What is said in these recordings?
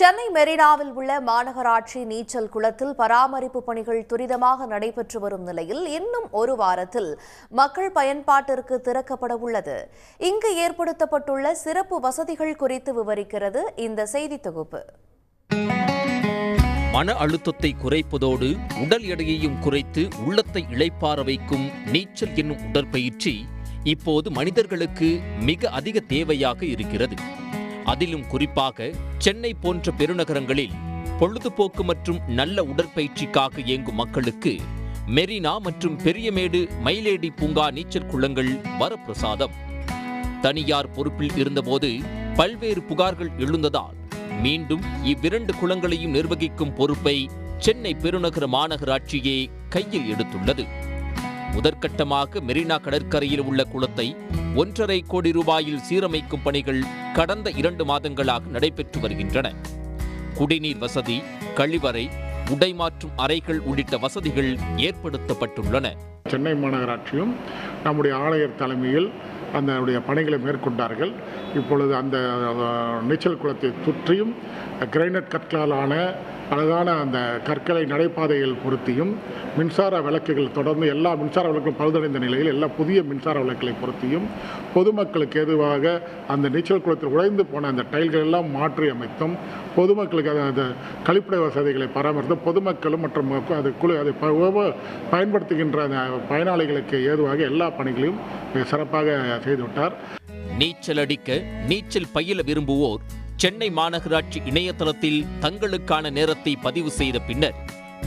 சென்னை மெரினாவில் உள்ள மாநகராட்சி நீச்சல் குளத்தில் பராமரிப்பு பணிகள் துரிதமாக நடைபெற்று வரும் நிலையில் இன்னும் ஒரு வாரத்தில் மக்கள் பயன்பாட்டிற்கு திறக்கப்பட உள்ளது. இங்கு ஏற்படுத்தப்பட்டுள்ள சிறப்பு வசதிகள் குறித்து விவரிக்கிறது இந்த செய்தி தொகுப்பு. மன அழுத்தத்தை குறைப்பதோடு உடல் எடையையும் குறைத்து உள்ளத்தை இழைப்பார வைக்கும் நீச்சல் என்னும் உடற்பயிற்சி இப்போது மனிதர்களுக்கு மிக அதிக தேவையாக இருக்கிறது. அதிலும் குறிப்பாக சென்னை போன்ற பெருநகரங்களில் பொழுதுபோக்கு மற்றும் நல்ல உடற்பயிற்சிக்காக இயங்கும் மக்களுக்கு மெரினா மற்றும் பெரியமேடு மயிலேடி பூங்கா நீச்சல் குளங்கள் வரப்பிரசாதம். தனியார் பொறுப்பில் இருந்தபோது பல்வேறு புகார்கள் எழுந்ததால் மீண்டும் இவ்விரண்டு குளங்களையும் நிர்வகிக்கும் பொறுப்பை சென்னை பெருநகர மாநகராட்சியே கையில் எடுத்துள்ளது. முதற்கட்டமாக மெரினா கடற்கரையில் உள்ள குளத்தை ஒன்றரை கோடி ரூபாயில் சீரமைக்கும் பணிகள் கடந்த இரண்டு மாதங்களாக நடைபெற்று வருகின்றன. குடிநீர் வசதி கழிவறை உடை மாற்றும் அறைகள் உள்ளிட்ட வசதிகள் ஏற்படுத்தப்பட்டுள்ளன. சென்னை மாநகராட்சியும் நம்முடைய ஆணையர் தலைமையில் அதனுடைய பணிகளை மேற்கொண்டார்கள். இப்பொழுது அந்த நீச்சல் குளத்தை சுற்றியும் கிரைனட் கற்களாலான அழகான அந்த கற்களை நடைபாதைகள் பொருத்தியும் மின்சார விளக்குகள் தொடர்ந்து எல்லா மின்சார விளக்கும் பழுதடைந்த நிலையில் எல்லா புதிய மின்சார விளக்குகளை பொருத்தியும் பொதுமக்களுக்கு ஏதுவாக அந்த நீச்சல் குளத்தில் உடைந்து போன அந்த டைல்கள் எல்லாம் மாற்றி அமைத்தும் பொதுமக்களுக்கு அந்த கழிப்பிட வசதிகளை பராமரித்தும் பொதுமக்களும் மற்றும் அது குழு அதை பயன்படுத்துகின்ற அந்த பயனாளிகளுக்கு ஏதுவாக எல்லா பணிகளையும் சிறப்பாக செய்துவிட்டார். நீச்சல் அடிக்க நீச்சல் பயில விரும்புவோர் சென்னை மாநகராட்சி இணையதளத்தில் தங்களுக்கான நேரத்தை பதிவு செய்த பின்னர்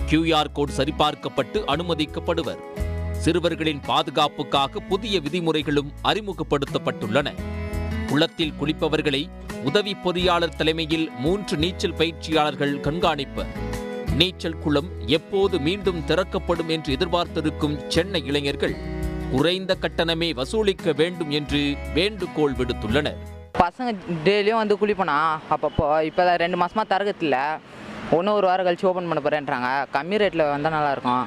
கியூஆர் கோட் சரிபார்க்கப்பட்டு அனுமதிக்கப்படுவர். சிறுவர்களின் பாதுகாப்புக்காக புதிய விதிமுறைகளும் அறிமுகப்படுத்தப்பட்டுள்ளன. குளத்தில் குளிப்பவர்களை உதவி பொறியாளர் தலைமையில் மூன்று நீச்சல் பயிற்சியாளர்கள் கண்காணிப்பர் நீச்சல் குளம் எப்போது மீண்டும் திறக்கப்படும் என்று எதிர்பார்த்திருக்கும் சென்னை இளைஞர்கள் குறைந்த கட்டணமே வசூலிக்க வேண்டும் என்று வேண்டுகோள் விடுத்துள்ளனர். பசங்க டெய்லியும் வந்து குளிப்போனா அப்பப்போ இப்போ தான் ரெண்டு மாதமாக தரகத்தில் ஒன்று ஒரு வாரம் கழிச்சு ஓப்பன் பண்ண போகிறேன்றாங்க கம்மி ரேட்டில் வந்தால் நல்லாயிருக்கும்.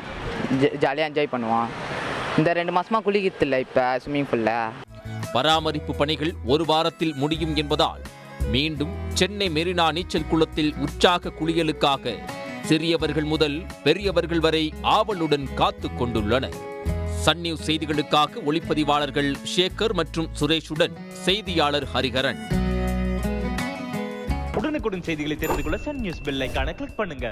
ஜாலியாக என்ஜாய் பண்ணுவோம். இந்த ரெண்டு மாதமாக குளிக்கிறதில்ல இப்போ ஸ்விம்மிங் பூலில் பராமரிப்பு பணிகள் ஒரு வாரத்தில் முடியும் என்பதால் மீண்டும் சென்னை மெரினா நீச்சல் குளத்தில் உற்சாக குளியலுக்காக சிறியவர்கள் முதல் பெரியவர்கள் வரை ஆவலுடன் காத்து கொண்டுள்ளனர். சன் நியூஸ் செய்திகளுக்காக ஒளிப்பதிவாளர்கள் ஷேகர் மற்றும் சுரேஷுடன் செய்தியாளர் ஹரிஹரன். உடனுக்குடன் செய்திகளை தெரிந்து கொள்ள சன் நியூஸ் பெல் ஐகானை கிளிக் பண்ணுங்க.